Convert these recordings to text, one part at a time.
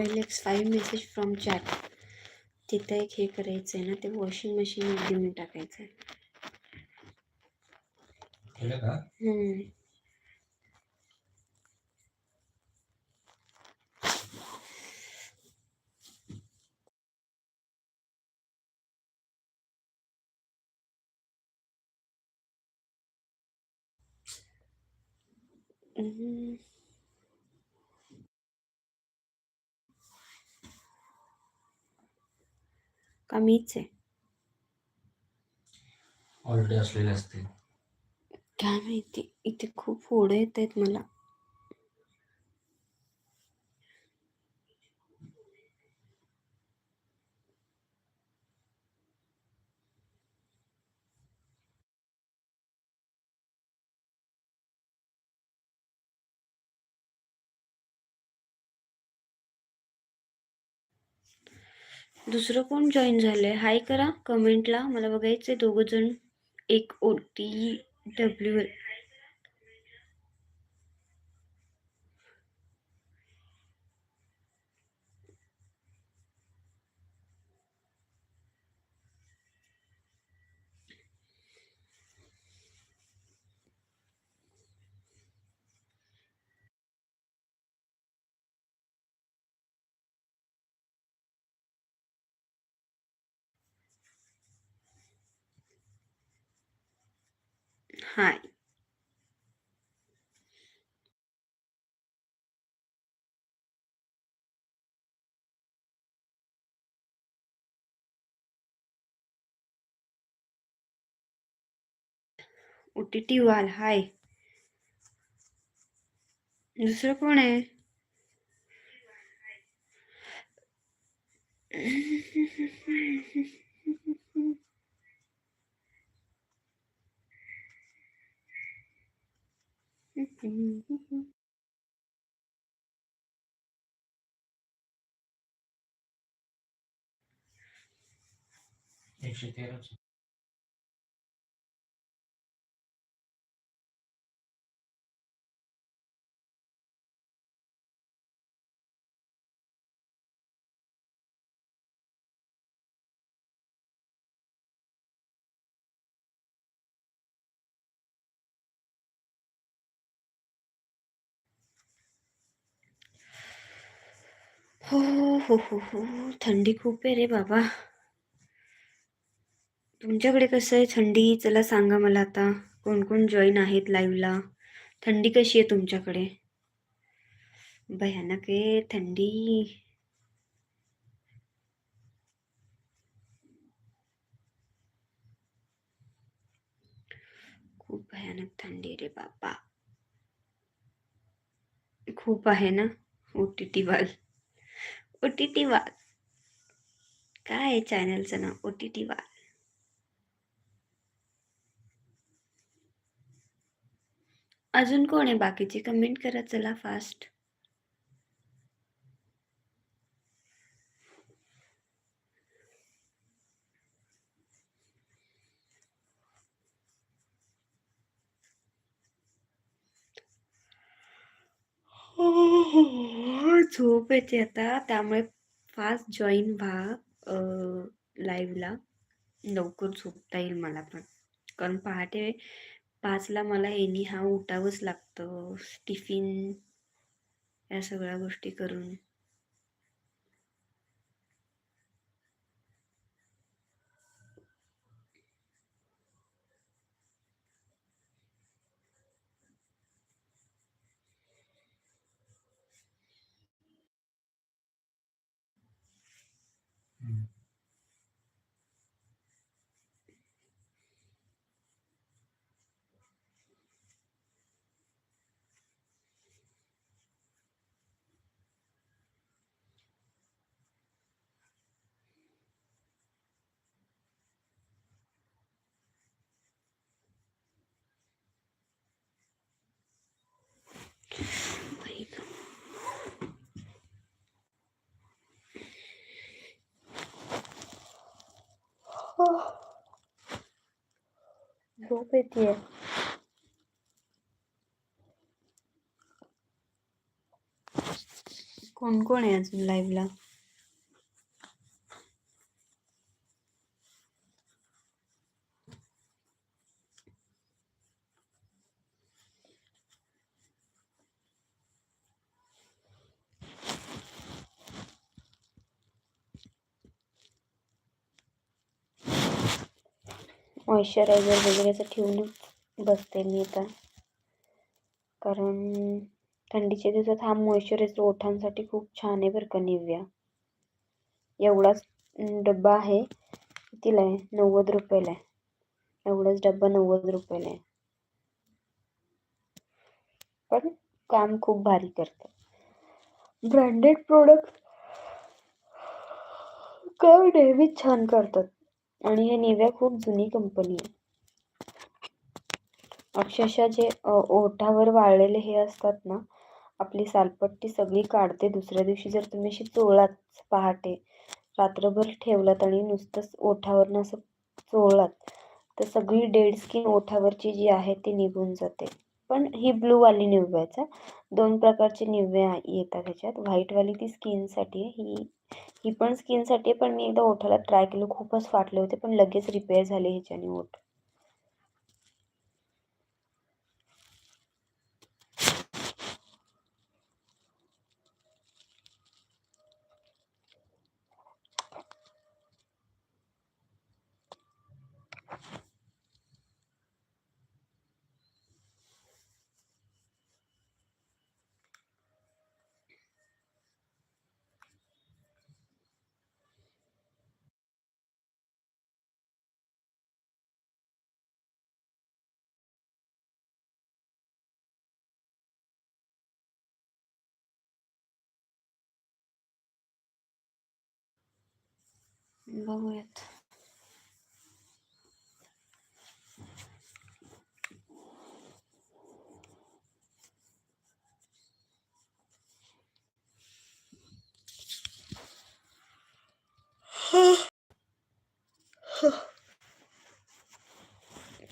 X five message from chat तिथं एक हे करायचं आहे ना ते वॉशिंग मशीन देऊन टाकायचं आहे केलं का हम्म. हम्म. का मीच आहे ऑलरेडी असलेले असते काय माहिती इथे खूप फोडं येत आहेत मला दुसरं कोण जॉईन झालंय? हाय करा कमेंटला मला बघायचंय दोघं जण. एक ओ टी डब्ल्यू हाय ओ टी टी वाल हाय. दुसरं कोण आहे? Tem cheiro aqui. हो हो हो हो थंडी खूप आहे रे बाबा. तुमच्याकडे कसं आहे थंडी? चला सांगा मला आता. कोण कोण जॉईन आहेत लाईव्हला थंडी कशी आहे तुमच्याकडे? भयानक आहे थंडी. खूप भयानक थंडी रे बाबा. खूप आहे ना? ओ टी टी वाल. ओ टी टी वाल. काय आहे चॅनलचं नाव? ओ टी टी वाल. अजून कोण आहे बाकीचे? कमेंट करा चला फास्ट झोप येते आता त्यामुळे फास्ट जॉईन व्हा लाईव्हला लवकर झोपता येईल मला पण. कारण पहाटे पाचला मला एनी हा उठावंच लागतं. टिफिन या सगळ्या गोष्टी करून. झोप येते कोण कोण कोण आहे अजून लाईव्हला मॉइश्चरायझर वगैरे असं ठेवूनच बसते मी आता. कारण थंडीच्या दिवसात हा मॉइश्चरायझर ओठांसाठी खूप छान आहे बरं का निव्या. एवढाच डब्बा आहे कितीला आहे? नव्वद रुपयाला आहे. एवढाच डब्बा नव्वद रुपयाला आहे. पण काम खूप भारी करतं. ब्रँडेड प्रोडक्ट काम नेहमीच छान करतात? आणि हे निव्या खूप जुनी कंपनी आहे. अक्षरशः जे ओठावर वाळलेले हे असतात ना आपली सालपट्टी सगळी काढते. दुसऱ्या दिवशी जर तुम्ही अशी चोळलात पहाटे रात्रभर ठेवलात आणि नुसतंच ओठावरनं असं चोळलात तर सगळी डेड स्किन ओठावरची जी आहे ती निघून जाते. पण ही ब्लूवाली निव्याचा दोन प्रकारचे निव्या येतात ह्याच्यात. व्हाईटवाली ती स्किनसाठी आहे. ही ही पण स्किनसाठी पण मी एकदा ओठाला ट्राय केलं. खूपच फाटले होते पण लगेच रिपेअर झाले ह्याच्याने ओठ बघूयात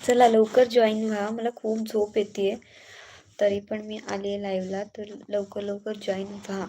चला लवकर जॉईन व्हा. मला खूप झोप येते तरी पण मी आली लाईव्हला तर लवकर लवकर जॉईन व्हा.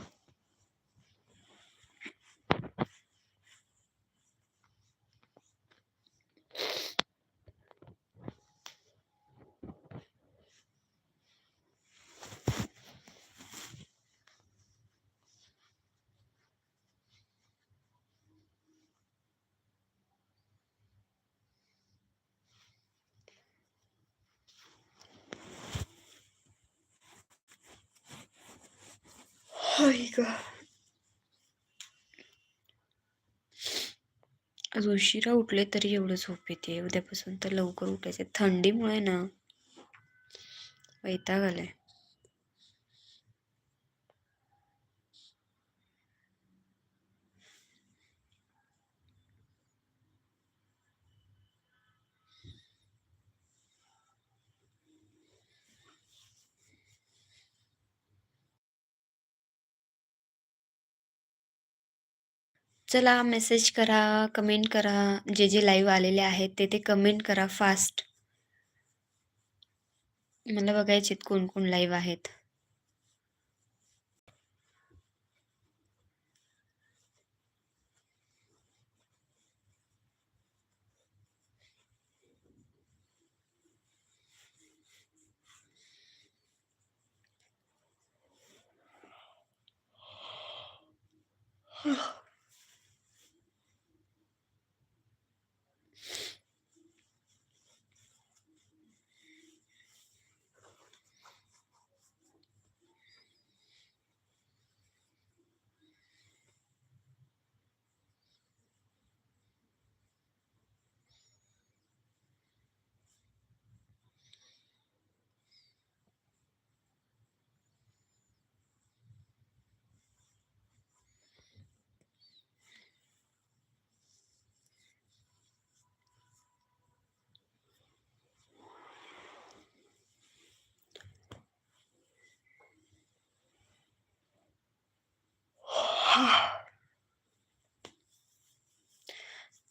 हाय आज उशिरा उठले तरी एवढं झोप येते. उद्यापासून तर लवकर उठायचे. थंडीमुळे ना. वैताग आलाय. चला मेसेज करा कमेंट करा जे जे लाईव्ह आलेले आहेत ते ते कमेंट करा फास्ट. मला बघायचे कोण कोण लाईव्ह आहेत.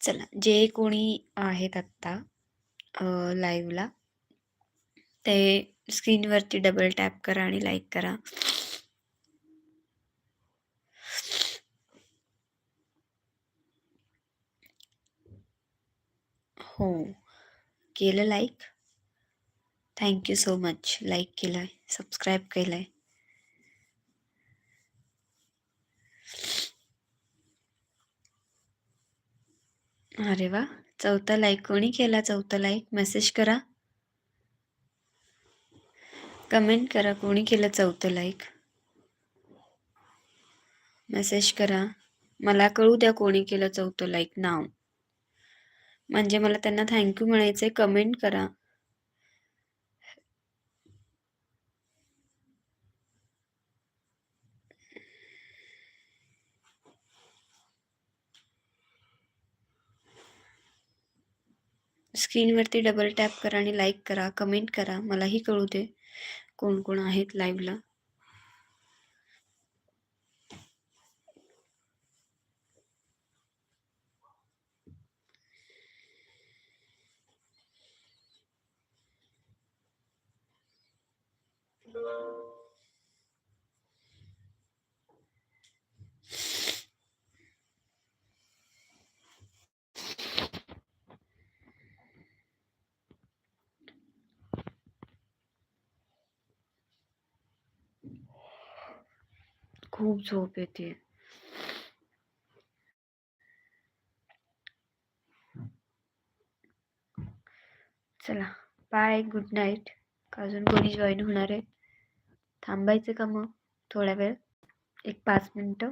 चला जे कोणी आहेत आत्ता लाईव्हला ते स्क्रीनवरती डबल टॅप करा आणि लाईक करा. हो केलं like thank you so much like केलं आहे सबस्क्राईब केलं आहे अरे वा. चौथा लाईक कोणी केला चौथा लाईक मेसेज करा. कमेंट करा कोणी केलं चौथं लाईक मेसेज करा. मला कळू द्या कोणी केलं चौथं लाईक नाव म्हणजे मला त्यांना थँक्यू म्हणायचंय. कमेंट करा. स्क्रीनवरती डबल टॅप करा आणि लाईक करा कमेंट करा. मलाही कळू दे कोण कोण आहेत लाईव्हला खूप झोप येते. चला बाय गुड नाईट अजून कोणी जॉईन होणार आहे? थांबायचं का मग? थोड्या वेळ. एक पाच मिनटं.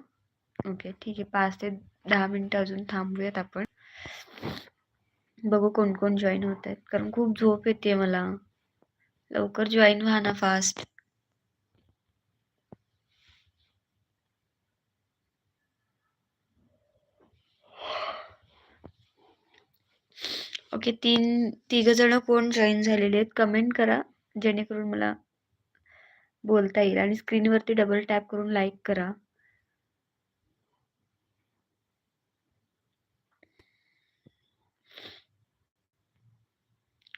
ओके ठीक आहे. पाच ते दहा मिनटं अजून थांबूयात आपण. बघू कोण कोण जॉईन होत आहेत. कारण खूप झोप येते मला. लवकर जॉईन व्हा ना फास्ट ओके तीन तिघ जण कोण जॉईन झालेले आहेत कमेंट करा. जेणेकरून मला बोलता येईल. आणि स्क्रीनवरती डबल टॅप करून लाईक करा.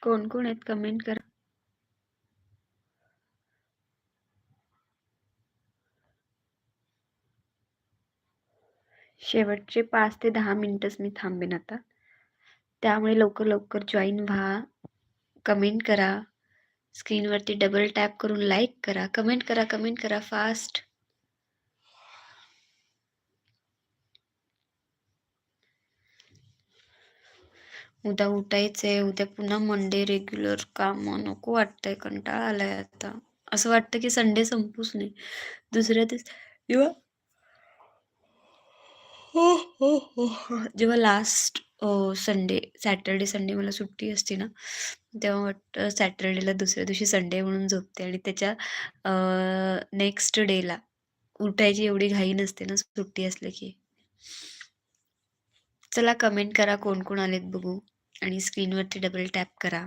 कोण कोण आहेत? कमेंट करा. शेवटचे पाच ते दहा मिनिटच मी थांबेन आता. त्यामुळे लवकर लवकर जॉईन व्हा. कमेंट करा. स्क्रीनवरती डबल टॅप करून लाईक करा. कमेंट करा कमेंट करा फास्ट उद्या उठायचंय. उद्या पुन्हा मंडे रेग्युलर काम. नको वाटतंय. कंटाळा आलाय आता. असं वाटतं की संडे संपूच नाही. दुसऱ्या दिवस जेव्हा हो हो हो, हो. जेव्हा लास्ट संडे सॅटर्डे संडे मला सुट्टी असते ना तेव्हा वाटतं सॅटर्डेला दुसऱ्या दिवशी संडे म्हणून झोपते आणि त्याच्या नेक्स्ट डेला उठायची एवढी घाई नसते ना सुट्टी असली की. चला कमेंट करा कोण कोण आलेत बघू आणि स्क्रीनवरती डबल टॅप करा.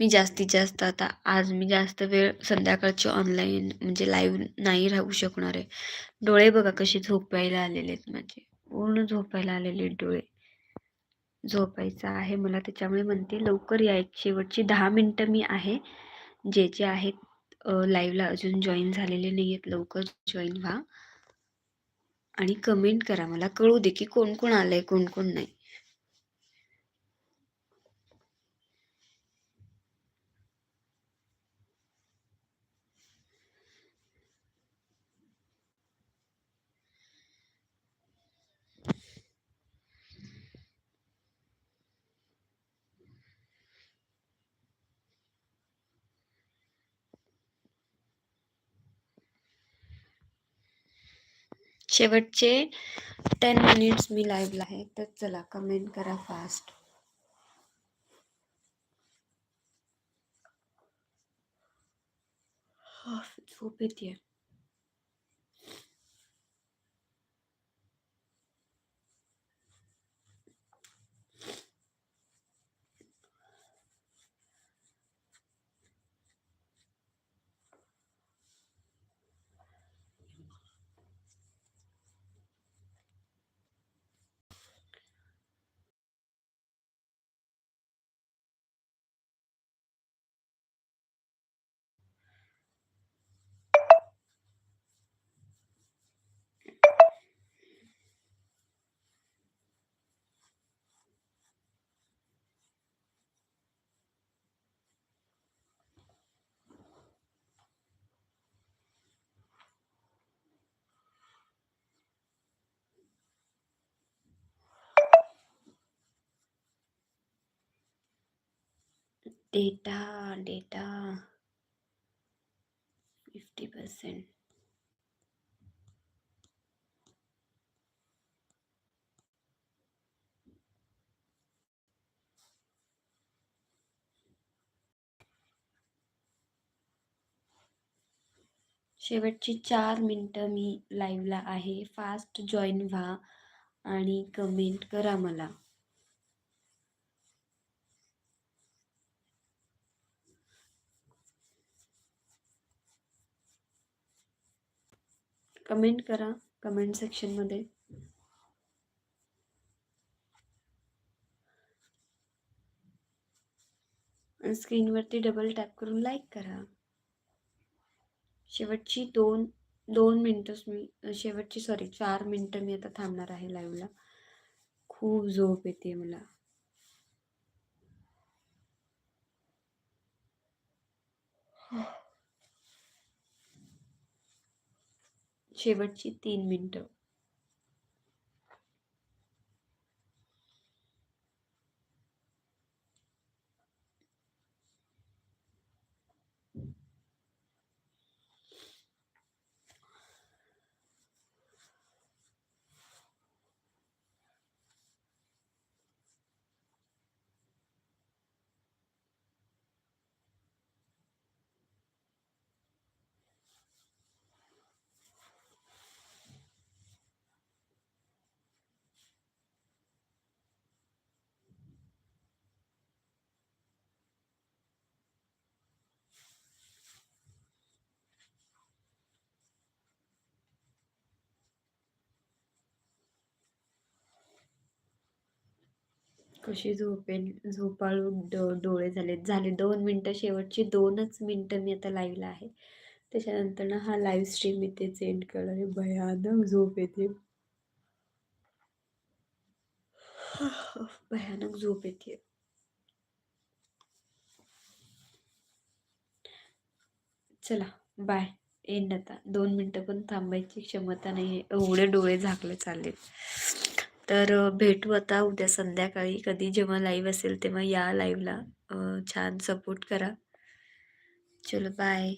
मी जास्तीत जास्त आता आज मी जास्त वेळ संध्याकाळची ऑनलाईन म्हणजे लाईव्ह नाही राहू शकणार आहे. डोळे बघा कसे झोपायला आलेले आहेत माझे. पूर्ण झोपायला आलेले डोळे. झोपायचं आहे मला त्याच्यामुळे म्हणते लवकर या. एक शेवटची दहा मिनटं मी आहे. जे जे आहेत लाईव्हला अजून जॉईन झालेले नाही आहेत लवकर जॉईन व्हा. आणि कमेंट करा मला. कळू दे की कोण कोण आलं आहे कोण कोण नाही. शेवटचे टेन मिनिट्स मी लाईव्हला आहे. तर चला कमेंट करा फास्ट झोप येते डेटा डेटा फिफ्टी पर्सेंट। शेवटची चार मिनटं मी लाईव्हला आहे. फास्ट जॉईन व्हा आणि कमेंट करा मला. कमेंट करा कमेंट सेक्शनमध्ये स्क्रीनवरती डबल टॅप करून लाईक करा. शेवटची दोन दोन मिनटंच मी शेवटची सॉरी चार मिनटं मी आता थांबणार आहे लाईव्हला खूप झोप येते मला. शेवटची तीन मिनटं. कशी झोपेन झोपाळू डो डोळे झालेत. झाले दोन मिनटं. शेवटची दोनच मिनटं मी आता लाईव्हला आहे. त्याच्यानंतर ना हा लाईव्ह स्ट्रीम इथेच एंड करणार आहे. भयानक झोप येते. भयानक झोप येते. चला बाय एंड आता. दोन मिनटं पण थांबायची क्षमता नाही आहे एवढे डोळे झाकले चालले तर भेटू आता उद्या संध्याकाळी. कधी जेव्हा लाईव्ह असेल तेव्हा या लाईव्हला छान सपोर्ट करा. चलो बाय